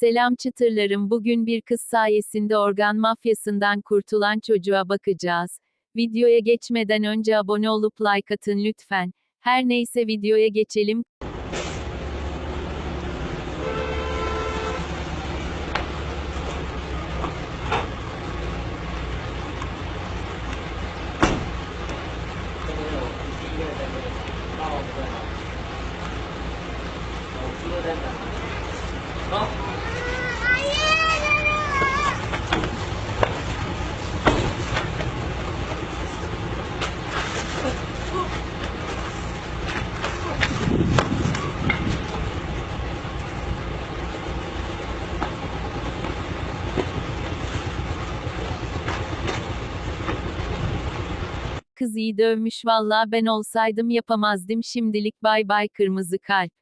Selam çıtırlarım bugün bir kız sayesinde organ mafyasından kurtulan çocuğa bakacağız. Videoya geçmeden önce abone olup like atın lütfen. Her neyse videoya geçelim. Kız iyi dövmüş valla ben olsaydım yapamazdım şimdilik bay bay kırmızı kalp.